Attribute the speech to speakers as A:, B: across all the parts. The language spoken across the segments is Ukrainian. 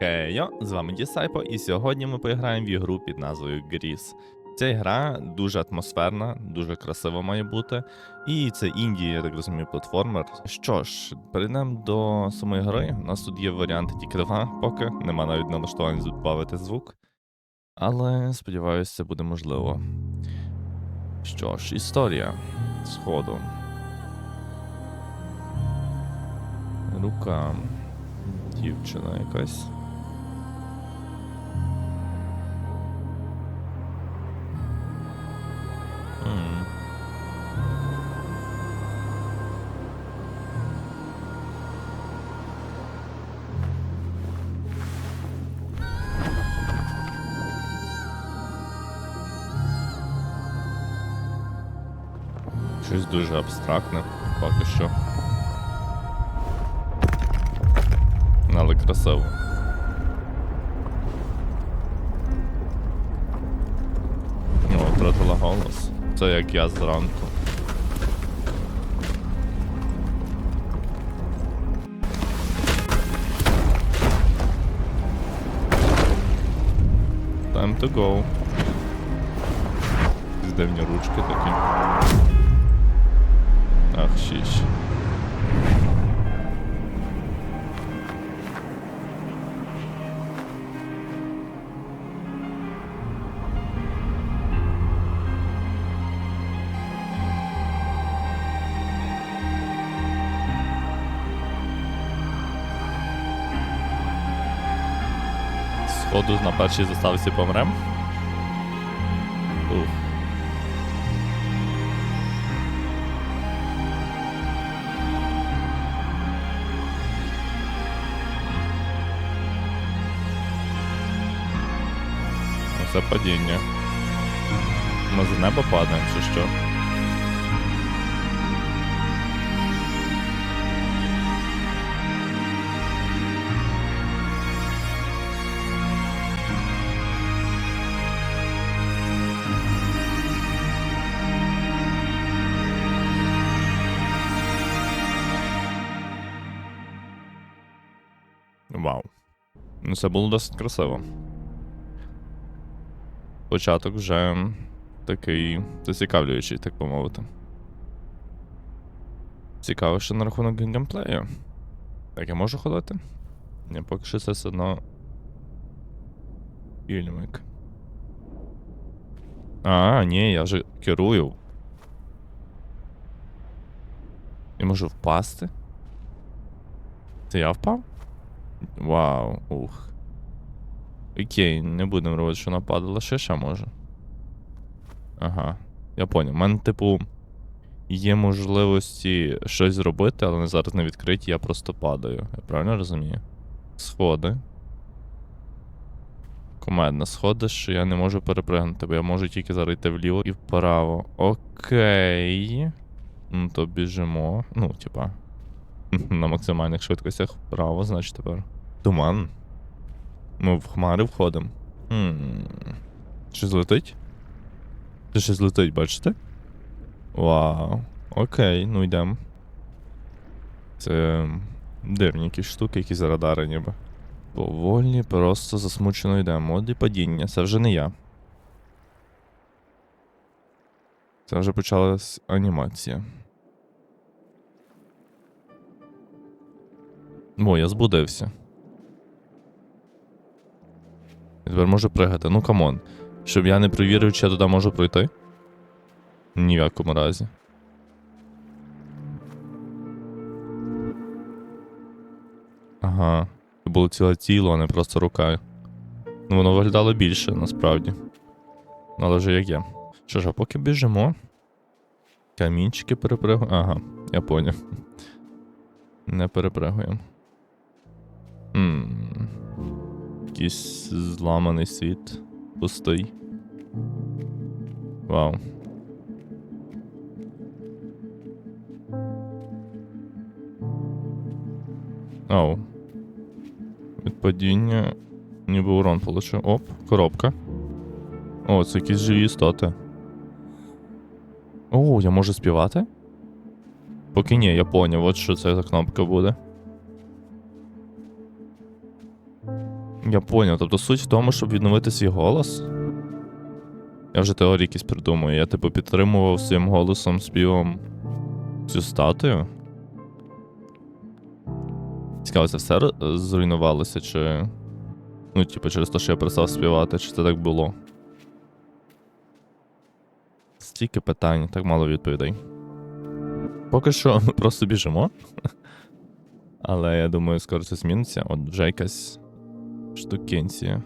A: Хейо, з вами Дісайпо, і сьогодні ми поіграємо в ігру під назвою Гріс. Ця гра дуже атмосферна, дуже красива має бути. І це інді, я так розумію, платформер. Що ж, перейдемо до самої гри. У нас тут є варіанти тільки два, поки нема навіть налаштувань збавити звук. Але сподіваюся, це буде можливо. Що ж, історія сходу. Рука. Дівчина якась. М. Щось дуже абстрактне, поки що. Але красиво. О, втратила голос. Це як я зранку. Time to go. Якісь Дивні ручки такі. Ах, щіщ. Сходу на першій заставці помрем. Ух. Це падіння. Ми з неба падаємо, чи що? Ну, це було досить красиво. Початок вже такий зацікавлюючий, так би мовити. Цікаво, що на рахунок геймплею. Так, я можу ходити? Ні, поки що це все одно. Фільмик. А, ні, я вже керую. Я можу впасти? Це я впав? Вау, ух. Окей, не будемо робити, що нападала, ще може. Ага, я поняв. У мене, типу, є можливості щось зробити, але вони зараз не відкриті, я просто падаю. Я правильно розумію? Сходи. Комедна сходи, що я не можу перепригнути, бо я можу тільки зараз йти вліво і вправо. Окей. Ну то біжимо. Ну, типа. На максимальних швидкостях вправо, значить тепер. Туман. Ми в хмари входимо. Хм. Щось летить? Це щось летить, бачите? Вау. Окей, ну йдемо. Це дивні якісь штуки, якісь радари ніби. Повольні, просто засмучено йдемо. От і падіння, це вже не я. Це вже почалась анімація. О, я збудився. Я тепер можу пригати. Ну камон. Щоб я не провірив, чи я туди можу пройти. Ні в якому разі. Ага. Це було ціле тіло, а не просто рука. Ну, воно виглядало більше, насправді. Ну, Але вже як є. Що ж, а поки біжимо. Камінчики перепригуємо. Ага, я поняв. Не перепригуємо. Хм. Якийсь зламаний світ. Пустий. Вау. Оу. Від падіння. Ніби урон получив. Оп, коробка. О, це якісь живі істоти. О, я можу співати? Поки ні, я поняв, от що це за кнопка буде. Я поняв. Тобто суть в тому, щоб відновити свій голос. Я вже теорії якісь придумую. Я типу підтримував своїм голосом, співом цю статую. Цікаво, це все зруйнувалося, чи. Ну, типу, через те, що я перестав співати, чи це так було? Стільки питань, так мало відповідей. Поки що ми просто біжимо. Але я думаю, скоро це зміниться. От вже якась штукенція.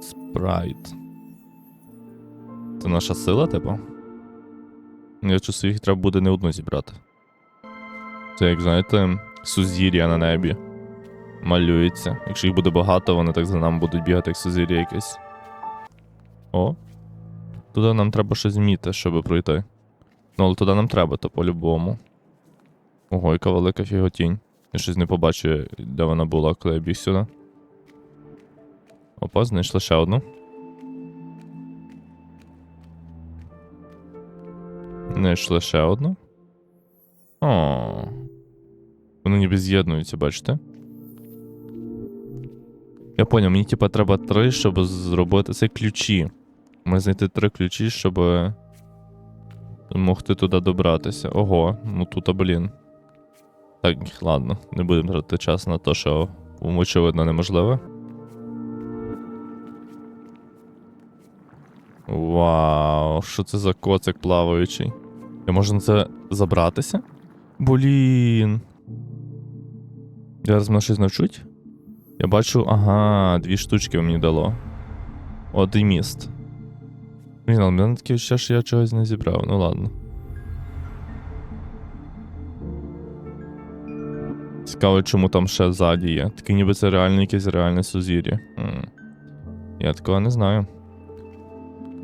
A: Спрайт. Це наша сила, типу? Я чувствую, їх треба буде не одну зібрати. Це, як знаєте, сузір'я на небі. Малюється. Якщо їх буде багато, вони так за нами будуть бігати, як сузір'я якесь. О. Туди нам треба щось зміти, щоб пройти. Ну, але туди нам треба, то по-любому. Ого, яка велика фіготінь. Я щось не побачу, де вона була, коли я біг сюди. Опа, знайшли ще одну. Знайшли ще одну. О. Вони ніби з'єднуються, бачите? Я поняв, мені типа треба три, щоб зробити. Це ключі. Має знайти три ключі, щоб могти туди добратися. Ого, ну тут, блін. Так, ладно, не будемо тратити час на те, що очевидно неможливе. Вау, що це за коцик плаваючий? Я можу на це забратися? Блін. Зараз мене щось навчуть? Я бачу, ага, дві штучки мені дало. І міст. Блін, але мене таке відчуття, що я чогось не зібрав, ну ладно. Цікаво, чому там ще ззаді є. Таке ніби це реально якесь реальне сузір'я. Я такого не знаю.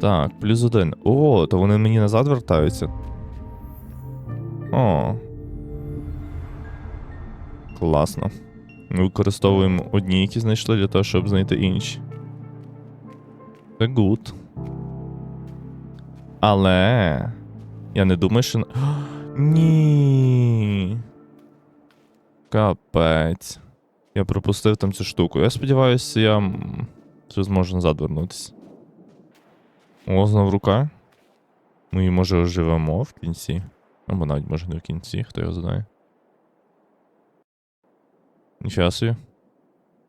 A: Так, плюс один. О, то вони мені назад вертаються. О. Класно. Ми використовуємо одні, які знайшли для того, щоб знайти інші. Це гуд. Але. Я не думаю, що. Ні. Капець. Я пропустив там цю штуку. Я сподіваюся, я ще зможу назад вернутися. О, знов рука. Ми її може оживемо в кінці. Або навіть може не в кінці, хто його знає. Ніфіга собі.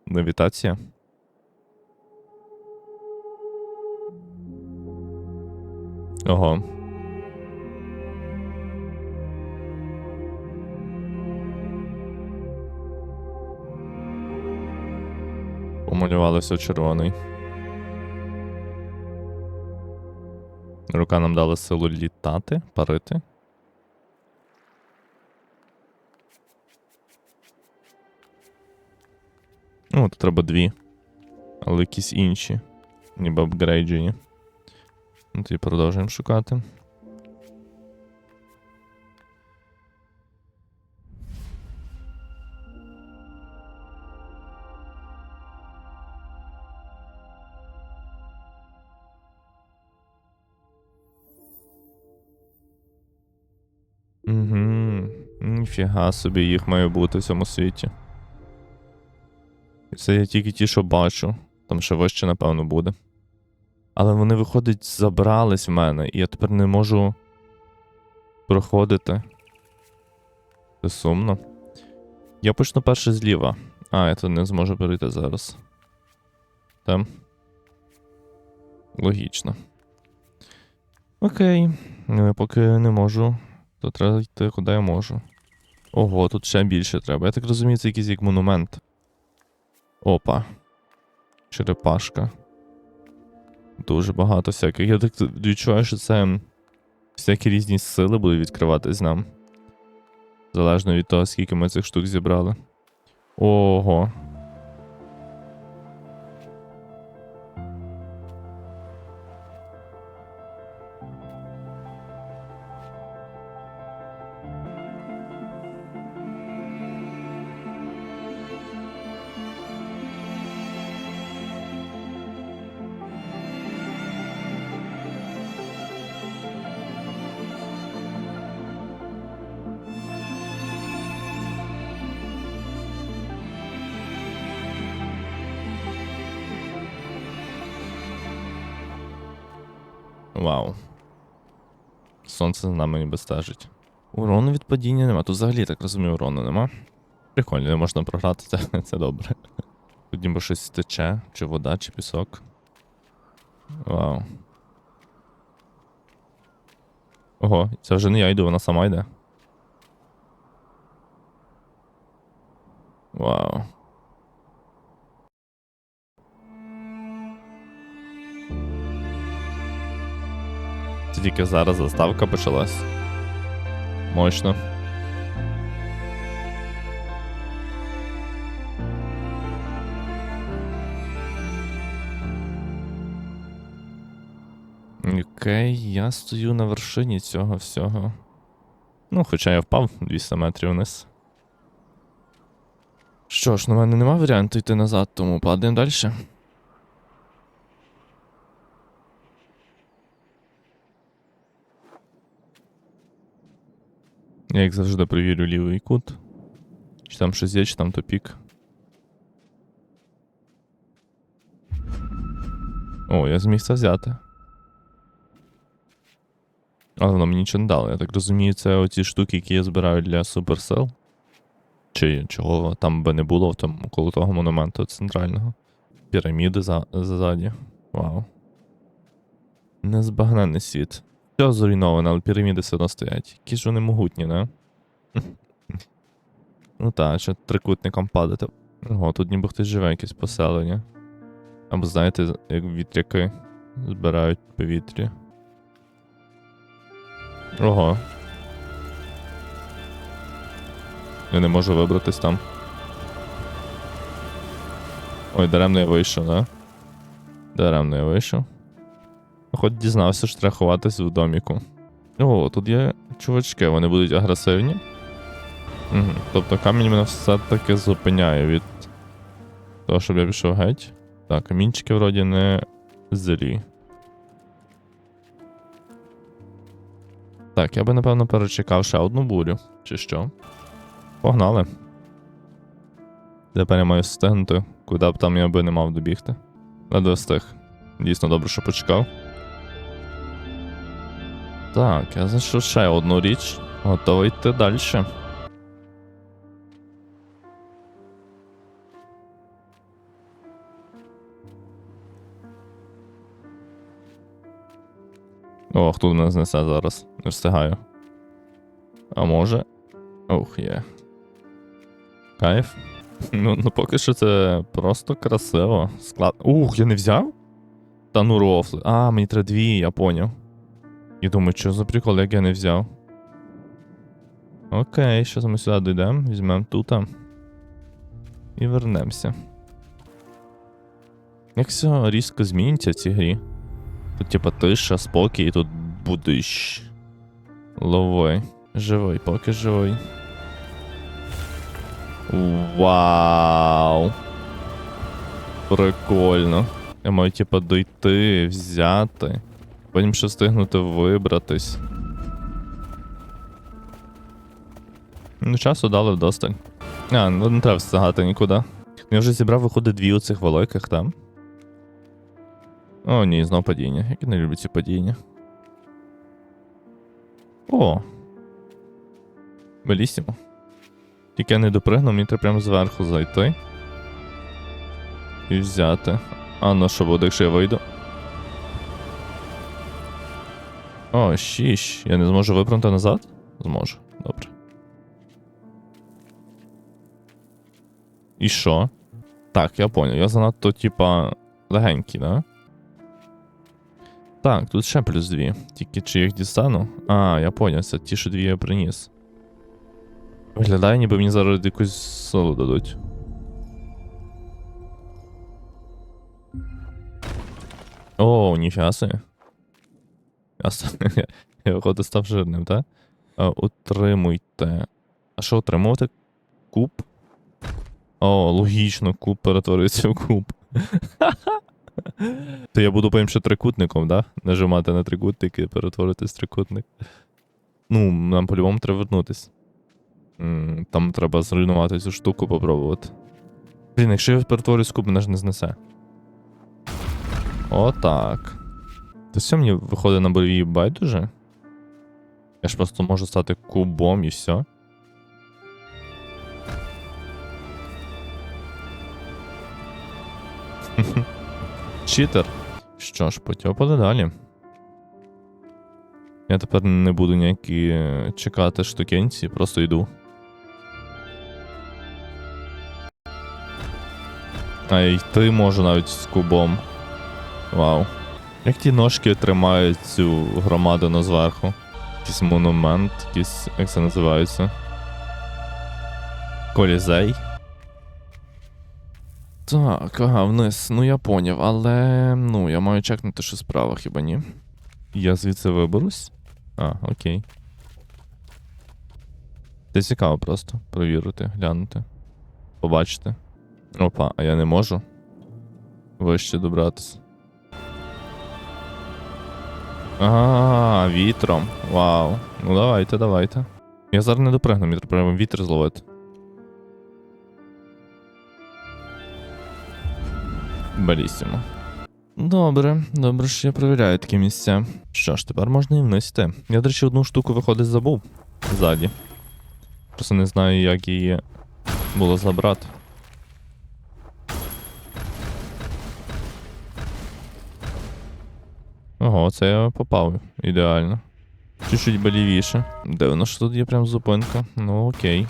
A: Левітація. Ого. Помалювалося червоний. Рука нам дала силу літати, парити. Ну, тут треба дві. Але якісь інші. Ніби апгрейджені. Ну, тоді продовжуємо шукати. Ніфіга собі їх має бути в цьому світі. І Це я тільки ті, що бачу. Там ще вище, напевно, буде. Але вони, виходить, забрались в мене, і я тепер не можу проходити. Це сумно. Я почну перше зліва. А, я тут не зможу перейти зараз. Там. Логічно. Окей. Ну, я поки не можу, то треба йти, куди я можу. Ого, тут ще більше треба. Я так розумію, це якийсь як монумент. Опа. Черепашка. Дуже багато всяких. Я так відчуваю, що це всякі різні сили будуть відкриватись нам. Залежно від того, скільки ми цих штук зібрали. Ого. Вау. Сонце за нами ніби стежить. Урону від падіння нема. Тут взагалі так розумію, урону нема. Прикольно, не можна програти, це, це добре. Тут ніби щось тече, чи вода, чи пісок. Вау. Ого, це вже не я йду, вона сама йде. Вау. Тільки зараз заставка почалась. Мощно. Окей, я стою на вершині цього всього. Ну, хоча я впав 200 метрів вниз. Що ж, на мене нема варіанту йти назад, тому падаємо далі. Я як завжди перевірю лівий кут. Чи там щось є, чи там топік. О, я зміг це взяти. Але воно мені нічого не дало. Я так розумію, це оці штуки, які я збираю для суперсил. Чи чого там би не було тому, коло того монументу центрального. Піраміди за, ззаді. Вау. Незбагненний світ. Все зруйноване, але піраміди все одно стоять. Які ж вони могутні, не? ну так, що трикутником падати. Ого, тут ніби хтось живе, якесь поселення. Або знаєте, як вітряки збирають повітря. Ого. Я не можу вибратись там. Ой, даремно я вийшов, да? Даремно я вийшов. Хоч дізнався, ховатись в доміку. О, тут є чувачки, вони будуть агресивні. Угу. Тобто камінь мене все-таки зупиняє від того, щоб я пішов геть. Так, камінчики вроді не злі. Так, я би напевно перечекав ще одну бурю, чи що. Погнали. Тепер я маю встигнути, куди б там я би не мав добігти. Ледве встиг. Дійсно добре, що почекав. Так, я знайшов ще одну річ. Готовий йти далі. Ох, тут мене знесе зараз. Не встигаю. А може. Ох, є. Кайф. Ну, ну поки що це просто красиво. Склад. Ух, я не взяв? Та ну рофли. А, мені треба дві, я поняв. І думаю, що за прикол, як я не взяв. Окей, зараз ми сюди дійдемо, візьмемо тут. І вернемося. Як все різко зміниться в цій грі. Тут, типа, тиша, спокій, і тут будеш. Лови. Живий, поки живий. Вау. Прикольно. Я маю, типа, дойти, взяти. Потім ще встигнути вибратись. Ну, часу дали вдосталь. А, ну не треба встигати нікуди. Я вже зібрав, виходить, дві оцих великих там. О, ні, знов падіння. Як я не люблю ці падіння. О. Белісімо. Тільки я не допригнув, мені треба прямо зверху зайти. І взяти. А ну що буде, якщо я вийду? О, щіщ. Я не зможу випрямити назад? Зможу. Добре. І що? Так, я понял. Я занадто, типа, легенький, да? Так, тут ще плюс дві. Тільки чи їх дістану? А, я поняв, це ті, що дві я приніс. Виглядає, ніби мені зараз якусь силу дадуть. О, ніфіга виходу став жирним, так? Утримуйте. А що утримувати? Куб? О, логічно, куб перетворюється в куб. То я буду потім ще трикутником, да? Нажимати на трикутник і перетворитись в трикутник. Ну, нам по-любому треба вернутись. Там треба зруйнувати цю штуку, попробувати. Блін, якщо я перетворюсь в куб, мене ж не знесе. Отак. То все мені виходить на бойові байдуже? Я ж просто можу стати кубом і все. Читер. Що ж, потьопали далі. Я тепер не буду ніякі е, чекати штукенці, просто йду. А йти можу навіть з кубом. Вау. Як ті ножки тримають цю громадину зверху? Якийсь монумент, якийсь, як це називається? Колізей. Так, ага, вниз. Ну я поняв, але ну, я маю чекнути, що справа, хіба ні? Я звідси виберусь? А, окей. Це цікаво просто провірити, глянути. Побачити. Опа, а я не можу. Вище добратися. А, вітром. Вау. Ну давайте, давайте. Я зараз не допригну, мені треба вітер зловити. Белісімо. Добре, добре, що я перевіряю такі місця. Що ж, тепер можна і вниз йти. Я, до речі, одну штуку виходить забув ззаді. Просто не знаю, як її було забрати. Ого, це я попав ідеально. Чуть-чуть болівіше. Дивно, що тут є прям зупинка. Ну окей.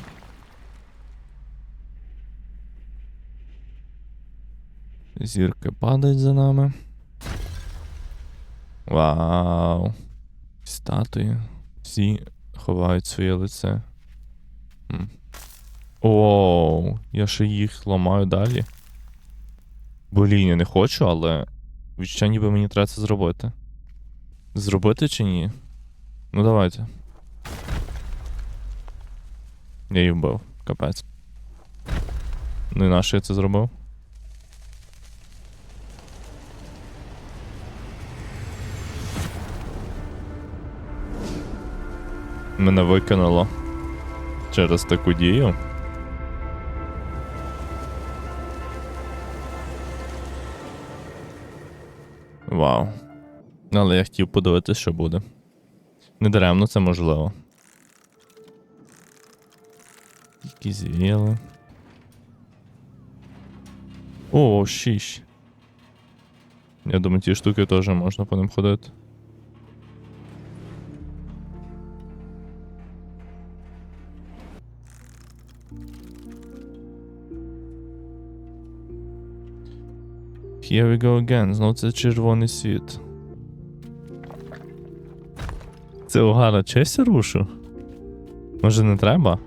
A: Зірки падають за нами. Вау. Статуї. Всі ховають своє лице. Оу, я ще їх ламаю далі. Блін, я не хочу, але відчуття ніби мені треба це зробити. Зробити чи ні? Ну давайте. Я їх вбив. Капець. Ну і на що я це зробив? Мене викинуло через таку дію. Вау. Але я хотів подивитися, що буде. Недаремно це можливо. Якісь віли. О, шість. Я думаю, ті штуки теж можна по ним ходити. Here we go again. Знову це червоний світ. Це угара честь рушу? Може не треба?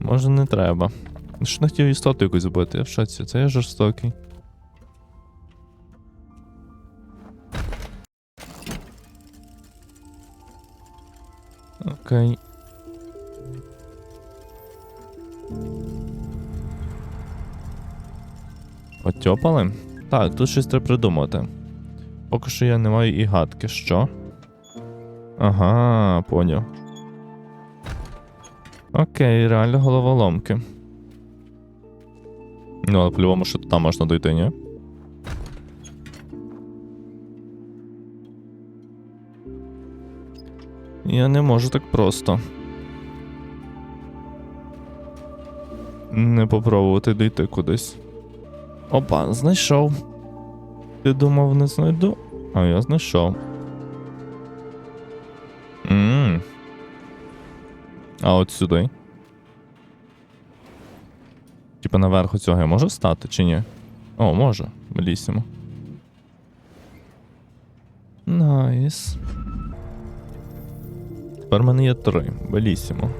A: Може не треба. Що не хотів істоту якусь збити, я в шоці, це я жорстокий. Окей. Потьопали? Так, тут щось треба придумати. Поки що я не маю і гадки, що? Ага, поняв. Окей, реально головоломки. Ну, але по-любому, що там можна дойти, ні? Я не можу так просто. Не попробувати дійти кудись. Опа, знайшов. Ти думав, не знайду? А я знайшов. Ммм. А от сюди. Типа наверху цього я можу стати чи ні? О, можу. Белісімо. Найс. Тепер в мене є три. Белісімо.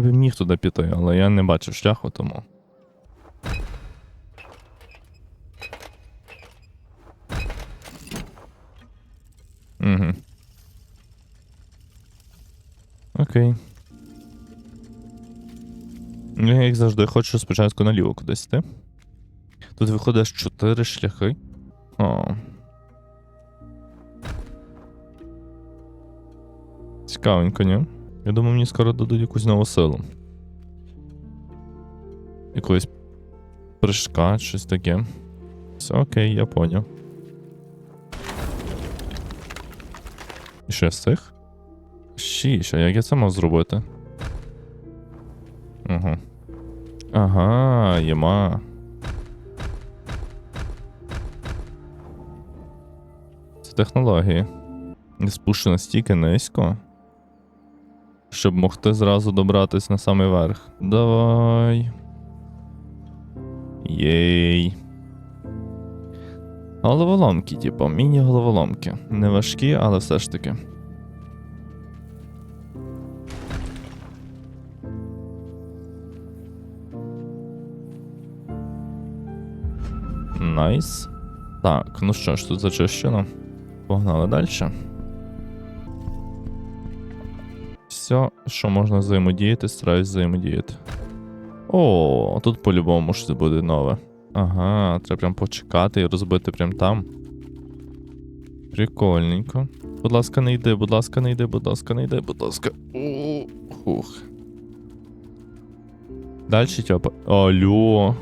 A: Ніби міг туди піти, але я не бачив шляху, тому. Угу. Окей. Ну, Я як завжди хочу спочатку наліво кудись йти. Тут виходить чотири шляхи. О. Цікавенько, ні? Я думаю, мені скоро дадуть якусь нову силу. Якоїсь прыжка, щось таке. Все окей, я поняв. І що з цих? Шість, а як я це мав зробити? Угу. Ага, єма. Це технології. Я спущу настільки низько. Щоб могти зразу добратись на самий верх. Давай. Єй. Головоломки, типу, міні-головоломки. Не важкі, але все ж таки. Найс. Так, ну що ж, тут зачищено. Погнали далі. Все, що можна взаємодіяти, стараюсь взаємодіяти. О, тут по-любому щось буде нове. Ага, треба прям почекати і розбити прям там. Прикольненько. Будь ласка, не йди, будь ласка, не йди, будь ласка, не йди, будь ласка. О, Хух. Дальше тьопа. Алло.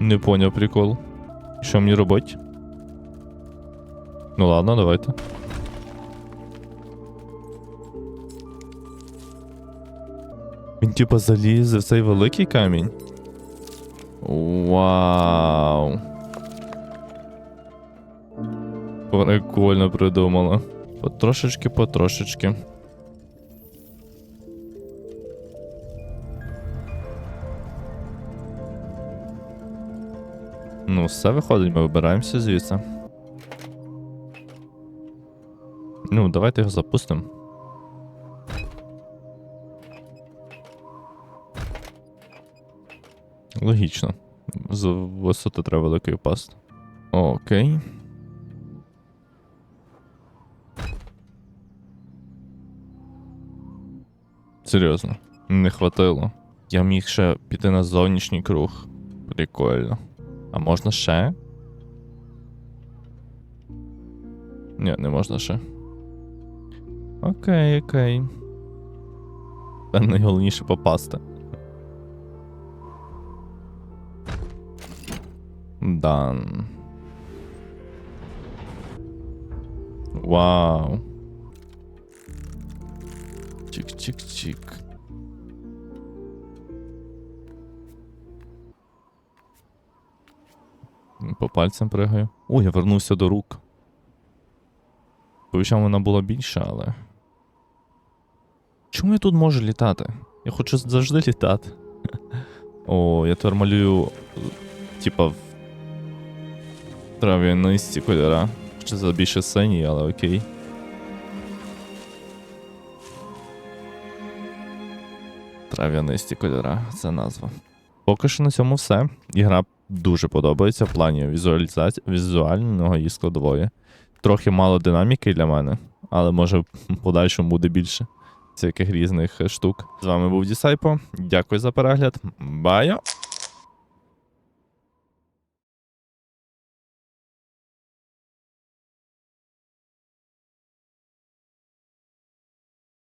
A: Не поняв прикол. Що мені робити? Ну ладно, давайте. Він типа залізе в цей великий камінь. Вау. Прикольно придумала. Потрошечки, потрошечки. Ну, все виходить, ми вибираємося звідси. Ну, давайте його запустимо. Логічно. З висоти треба великий впасти. Окей. Серйозно, не хватило. Я міг ще піти на зовнішній круг. Прикольно. А можна ще? Ні, не можна ще. Окей, окей. Та найголовніше попасти. Дан. Вау. Чик-чик-чик. По пальцям пригаю. Ой, я вернувся до рук. Повіщав, вона була більша, але. Чому я тут можу літати? Я хочу завжди літати. О, я тепер малюю. Типа трав'янисті кольора. Чи за більше синій, але окей. Трав'янисті кольора, це назва. Поки що на цьому все. Ігра дуже подобається в плані візуалізації візуального її складової. Трохи мало динаміки для мене, але може в подальшому буде більше всяких різних штук. З вами був Дісайпо. Дякую за перегляд. Бая!